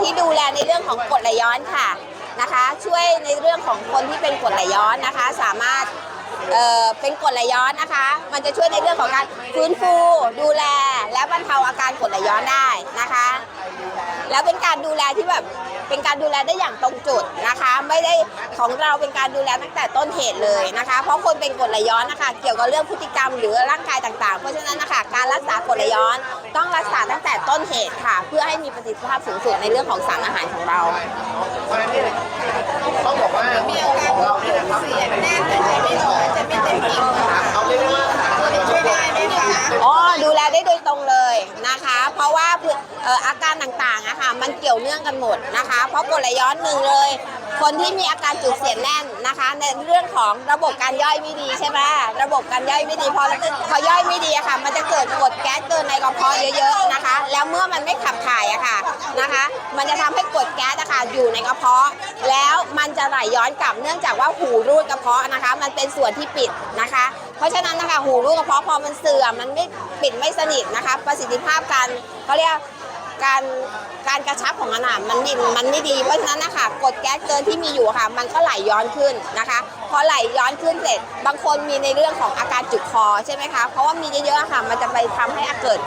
ที่ดูแลในเรื่องของกรดไหลย้อนค่ะนะคะ ช่วยในเรื่องของคนที่เป็นกรดไหลย้อนนะคะ สามารถเอ่อเป็นกรดไหลย้อนนะคะ มันจะช่วยในเรื่องของการฟื้นฟู ดูแล และบรรเทาอาการกรดไหลย้อนได้นะคะ แล้วเป็นการดูแลที่แบบ เป็นการดูแลได้อย่างตรงจุดนะคะ ไม่ได้ของเราเป็นการดูแลตั้งแต่ต้นเหตุเลยนะคะ เพราะคนเป็นกรดไหลย้อนนะคะ เกี่ยวกับเรื่องพฤติกรรมหรือร่างกายต่างๆ เพราะฉะนั้นนะคะการรักษากรดไหลย้อนต้องรักษาตั้งแต่ต้นเหตุค่ะ เพื่อให้มีประสิทธิภาพสูงสุดในเรื่องของสารอาหารของเราเพราะฉะนั้นเนี่ยต้องบอกว่า ยวเนื่องกันหมดนะคะ เพราะกรดไหลย้อนหนึ่งเลย คนที่มีอาการจุดเสียดแน่นนะคะ ในเรื่องของระบบการย่อยไม่ดีใช่ไหมระบบการย่อยไม่ดีพอพอย่อยไม่ดีอะค่ะ มันจะเกิดกรดแก๊สเกินในกระเพาะเยอะๆนะคะ แล้วเมื่อมันไม่ขับถ่ายอะค่ะนะคะ มันจะทำให้กรดแก๊สอะค่ะอยู่ในกระเพาะ แล้วมันจะไหลย้อนกลับเนื่องจากว่าหูรูดกระเพาะนะคะ มันเป็นส่วนที่ปิดนะคะเพราะฉะนั้นนะคะหูรูดกระเพาะพอมันเสื่อมมันไม่ปิดไม่สนิทนะคะ ประสิทธิภาพการเขาเรียก การการกระชับของมันอะมันดินมันไม่ดีเพราะฉะนั้นนะคะกดแก๊สเกินที่มีอยู่ค่ะ มันก็ไหลย้อนขึ้นนะคะพอไหลย้อนขึ้นเสร็จ บางคนมีในเรื่องของอาการจุกคอใช่ไหมคะ เพราะว่ามีเยอะๆค่ะ มันจะไปทำให้เกิด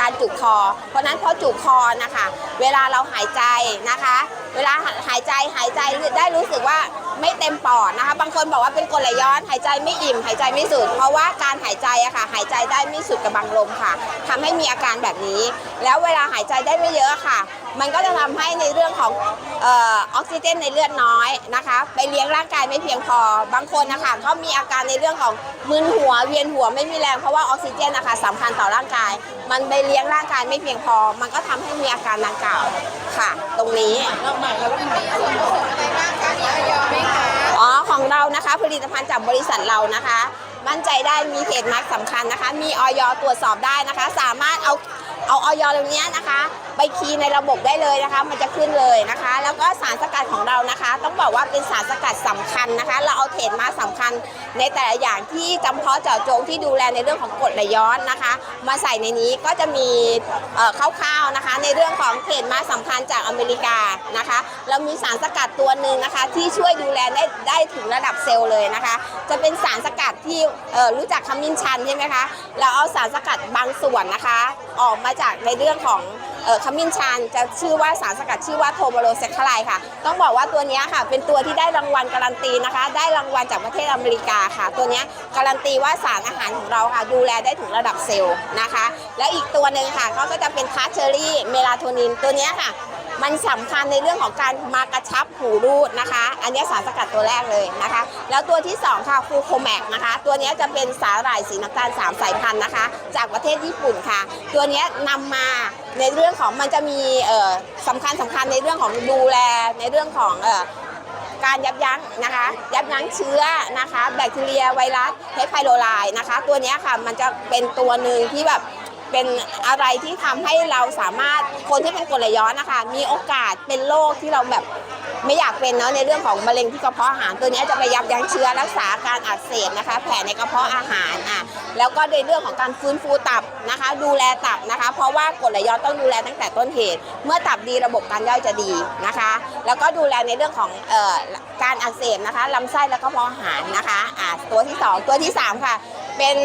การจุกคอ เพราะนั้นพอจุกคอนะคะ เวลาเราหายใจนะคะ เวลาหายใจหายใจได้รู้สึกว่าไม่เต็มปอดนะคะ บางคนบอกว่าเป็นกรดไหลย้อนหายใจไม่อิ่ม หายใจไม่สุด เพราะว่าการหายใจอะค่ะ หายใจได้ไม่สุดกับบังลมค่ะทำให้มีอาการแบบนี้ แล้วเวลาหายใจได้ไม่เยอะค่ะ มันก็จะทำให้ในเรื่องของออกซิเจนในเลือดน้อยนะคะ ไปเลี้ยงร่างกายไม่เพียงพอบางคนนะคะก็มีอาการในเรื่องของมึนหัวเวียนหัวไม่มีแรงเพราะว่าออกซิเจนนะคะสำคัญต่อร่างกาย มันไปเลี้ยงร่างกายไม่เพียงพอ มันก็ทำให้มีอาการดังกล่าวค่ะ ตรงนี้อ๋อของเรานะคะ ผลิตภัณฑ์จากบริษัทเรานะคะ มั่นใจได้มีเขตมาร์กสำคัญนะคะ มีออยตรวจสอบได้นะคะ สามารถเอาเอาออยตรงนี้นะคะไปคีย์ในระบบได้เลยนะคะ มันจะขึ้นเลยนะคะ แล้วก็สารสกัดของเรานะคะ ต้องบอกว่าเป็นสารสกัดสำคัญนะคะ เราเอาเทรดมาร์กสำคัญในแต่ละอย่างที่จำเพาะเจาะจงที่ดูแลในเรื่องของกรดไหลย้อนนะคะ มาใส่ในนี้ก็จะมีเอ่อคร่าวๆนะคะ ในเรื่องของเทรดมาร์กสำคัญจากอเมริกานะคะ เรามีสารสกัดตัวหนึ่งนะคะ ที่ช่วยดูแลได้ได้ถึงระดับเซลล์เลยนะคะ จะเป็นสารสกัดที่รู้จักขมิ้นชันใช่ไหมคะ เราเอาสารสกัดบางส่วนนะคะ ออกมาจากในเรื่องของ ขมิ้นชันจะชื่อว่าสารสกัดชื่อว่าโทโมโรเซคาไลค่ะ ต้องบอกว่าตัวนี้ค่ะ เป็นตัวที่ได้รางวัลการันตีนะคะ ได้รางวัลจากประเทศอเมริกาค่ะ ตัวนี้การันตีว่าสารอาหารของเราค่ะ ดูแลได้ถึงระดับเซลล์นะคะ แล้วอีกตัวหนึ่งค่ะเขาก็จะเป็นคาเชอรี่เมลาโทนินตัวนี้ค่ะ มันสำคัญในเรื่องของการมากระชับหูรูดนะคะ อันนี้สารสกัดตัวแรกเลยนะคะ แล้วตัวที่ 2 ค่ะฟูโคแมกนะคะ ตัวนี้จะเป็นสาหร่ายสีน้ำตาล3สายพันธุ์นะคะ จากประเทศญี่ปุ่นค่ะ ตัวนี้นำมาในเรื่องของมันจะมีเอ่อสำคัญสำคัญในเรื่องของดูแลในเรื่องของเอ่อการยับยั้งนะคะ ยับยั้งเชื้อนะคะ แบคทีเรียไวรัสเฮปไพโรไลนะคะ ตัวนี้ค่ะมันจะเป็นตัวหนึ่งที่แบบ เป็นอะไรที่ทำให้เราสามารถคนที่เป็นกลย้อนนะคะ มีโอกาสเป็นโรคที่เราแบบไม่อยากเป็นเนาะในเรื่องของมะเร็งที่กระเพาะอาหารตัวนี้จะไปยับยั้งเชื้อรักษาการอักเสบนะคะ แผลในกระเพาะอาหารอะแล้วก็ในเรื่องของการฟื้นฟูตับนะคะ ดูแลตับนะคะ เพราะว่ากลย้อนต้องดูแลตั้งแต่ต้นเหตุ เมื่อตับดีระบบการย่อยจะดีนะคะ แล้วก็ดูแลในเรื่องของเอ่อการอักเสบนะคะลำไส้แล้วก็กระเพาะอาหารนะคะอะตัวที่ 2 ตัวที่ 3 ค่ะ เป็น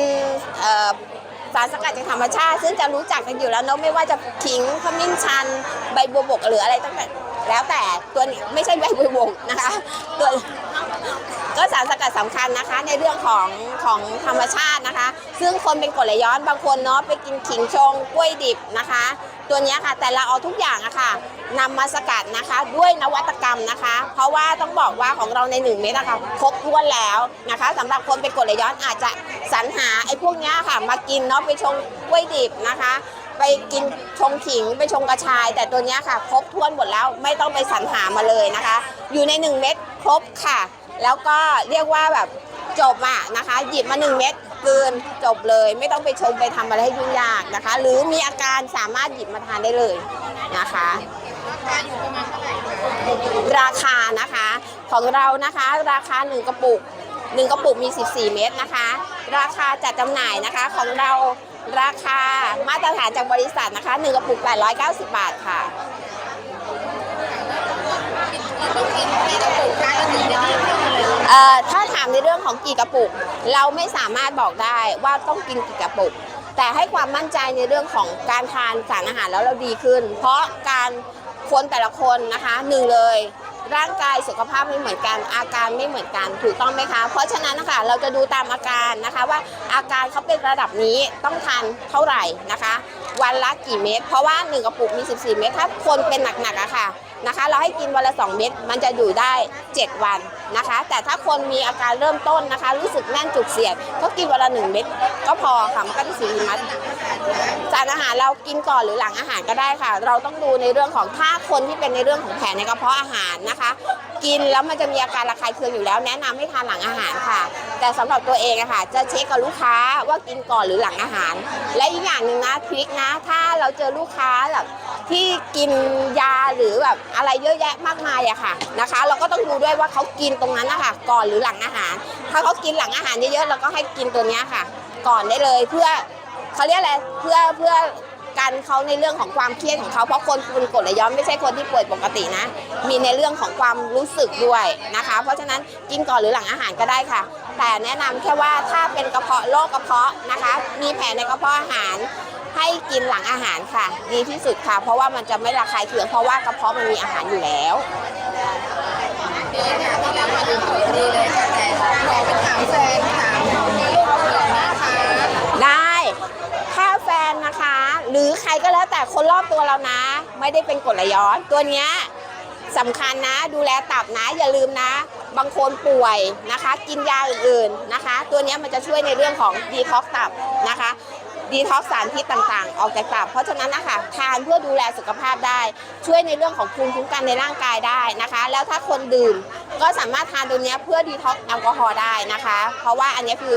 เอ่อ สารสกัดจากธรรมชาติ ซึ่งจะรู้จักกันอยู่แล้วเนาะไม่ว่าจะขิงขมิ้นชัน ใบบัวบกหรืออะไรตั้งแต่แล้วแต่ตัวนี้ไม่ใช่ใบบัวบกนะคะตัว ก็สารสกัดสำคัญนะคะในเรื่องของของธรรมชาตินะคะ ซึ่งคนเป็นกรดไหลย้อนบางคนเนาะไปกินขิงชงกล้วยดิบนะคะ ตัวนี้ค่ะแต่เราเอาทุกอย่างอะค่ะนำมาสกัดนะคะด้วยนวัตกรรมนะคะ เพราะว่าต้องบอกว่าของเราใน 1 เม็ดอะคะครบถ้วนแล้วนะคะสำหรับคนเป็นกรดไหลย้อนอาจจะสรรหาไอ้พวกนี้ค่ะมากินเนาะไปชงกล้วยดิบนะคะไปกินชงขิงไปชงกระชาย แต่ตัวนี้ค่ะ ครบถ้วนหมดแล้วไม่ต้องไปสรรหามาเลยนะคะ อยู่ใน 1 เม็ดครบค่ะ แล้วก็เรียกว่าแบบจบอะนะคะ หยิบมา 1 เม็ดกลืนจบเลย ไม่ต้องไปชงไปทำอะไรให้ยุ่งยากนะคะ หรือมีอาการสามารถหยิบมาทานได้เลยนะคะราคาอยู่ประมาณเท่าไหร่คะราคานะคะของเรานะคะ ราคา 1 กระปุก 1 กระปุกมี 14 เม็ดนะคะ ราคาจัดจำหน่ายนะคะของเราราคามาตรฐานจากบริษัทนะคะ 1 กระปุก 890 บาทค่ะ เอ่อถ้าถามในเรื่องของกี่กระปุก เราไม่สามารถบอกได้ว่าต้องกินกี่กระปุก แต่ให้ความมั่นใจในเรื่องของการทานสารอาหารแล้วเราดีขึ้น เพราะการคนแต่ละคนนะคะหนึ่งเลย ร่างกายสุขภาพไม่เหมือนกัน อาการไม่เหมือนกันถูกต้องไหมคะ เพราะฉะนั้นนะคะเราจะดูตามอาการนะคะว่าอาการเขาเป็นระดับนี้ต้องทานเท่าไหร่นะคะวันละกี่เม็ดเพราะว่า 1 กระปุกมี 14 เม็ดถ้าคนเป็นหนักๆอะค่ะนะคะ เราให้กินวันละ 2 เม็ดมันจะอยู่ได้ 7 วันนะคะ แต่ถ้าคนมีอาการเริ่มต้นนะคะ รู้สึกแน่นจุกเสียดก็กินวันละ 1 เม็ดก็พอค่ะมันก็จะสีมัดสารอาหารเรากินก่อนหรือหลังอาหารก็ได้ค่ะ เราต้องดูในเรื่องของถ้าคนที่เป็นในเรื่องของแผลในกระเพาะอาหารนะคะ กินแล้วมันจะมีอาการระคายเคืองอยู่แล้ว แนะนำให้ทานหลังอาหารค่ะ แต่สำหรับตัวเองอะค่ะ จะเช็คกับลูกค้าว่ากินก่อนหรือหลังอาหาร และอีกอย่างหนึ่งนะทริคนะ ถ้าเราเจอลูกค้าแบบที่กินยาหรือแบบอะไรเยอะแยะมากมายอะค่ะนะคะ เราก็ต้องดูด้วยว่าเขากินตรงนั้นนะคะก่อนหรือหลังอาหาร ถ้าเขากินหลังอาหารเยอะๆเราก็ให้กินตัวเนี้ยค่ะ ก่อนได้เลยเพื่อเขาเรียกอะไรเพื่อเพื่อ กันเขาในเรื่องของความเครียดของเขาเพราะคนเป็นกรดไหลย้อนไม่ใช่คนที่ป่วยปกตินะ มีในเรื่องของความรู้สึกด้วยนะคะ เพราะฉะนั้นกินก่อนหรือหลังอาหารก็ได้ค่ะ แต่แนะนำแค่ว่าถ้าเป็นกระเพาะโรคกระเพาะนะคะ มีแผลในกระเพาะอาหารให้กินหลังอาหารค่ะ ดีที่สุดค่ะ เพราะว่ามันจะไม่ระคายเคืองเพราะว่ากระเพาะมันมีอาหารอยู่แล้ว คนรอบตัวเรานะ ไม่ได้เป็นกรดไหลย้อน ตัวเนี้ยสำคัญนะ ดูแลตับนะอย่าลืมนะ บางคนป่วยนะคะ กินยาอื่นๆนะคะ ตัวนี้มันจะช่วยในเรื่องของดีท็อกตับนะคะดีท็อกสารพิษต่างๆ ออกจากตับ เพราะฉะนั้นนะคะทานเพื่อดูแลสุขภาพได้ ช่วยในเรื่องของภูมิคุ้มกันในร่างกายได้นะคะ แล้วถ้าคนดื่มก็สามารถทานตัวนี้เพื่อดีท็อกแอลกอฮอล์ได้นะคะ เพราะว่าอันนี้คือ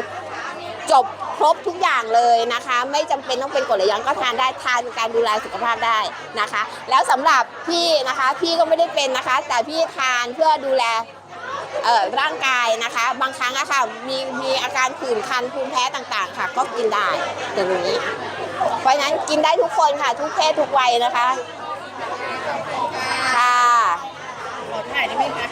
จบครบทุกอย่างเลยนะคะ ไม่จำเป็นต้องเป็นกรดไหลย้อนก็ทานได้ทานการดูแลสุขภาพได้นะคะ แล้วสำหรับพี่นะคะพี่ก็ไม่ได้เป็นนะคะ แต่พี่ทานเพื่อดูแลร่างกายนะคะ บางครั้งอะค่ะมีมีอาการผื่นคันภูมิแพ้ต่างๆ ค่ะ ก็กินได้ตรงนี้ เพราะฉะนั้นกินได้ทุกคนค่ะ ทุกเพศทุกวัยนะคะ ค่ะถ่ายได้ไหมคะ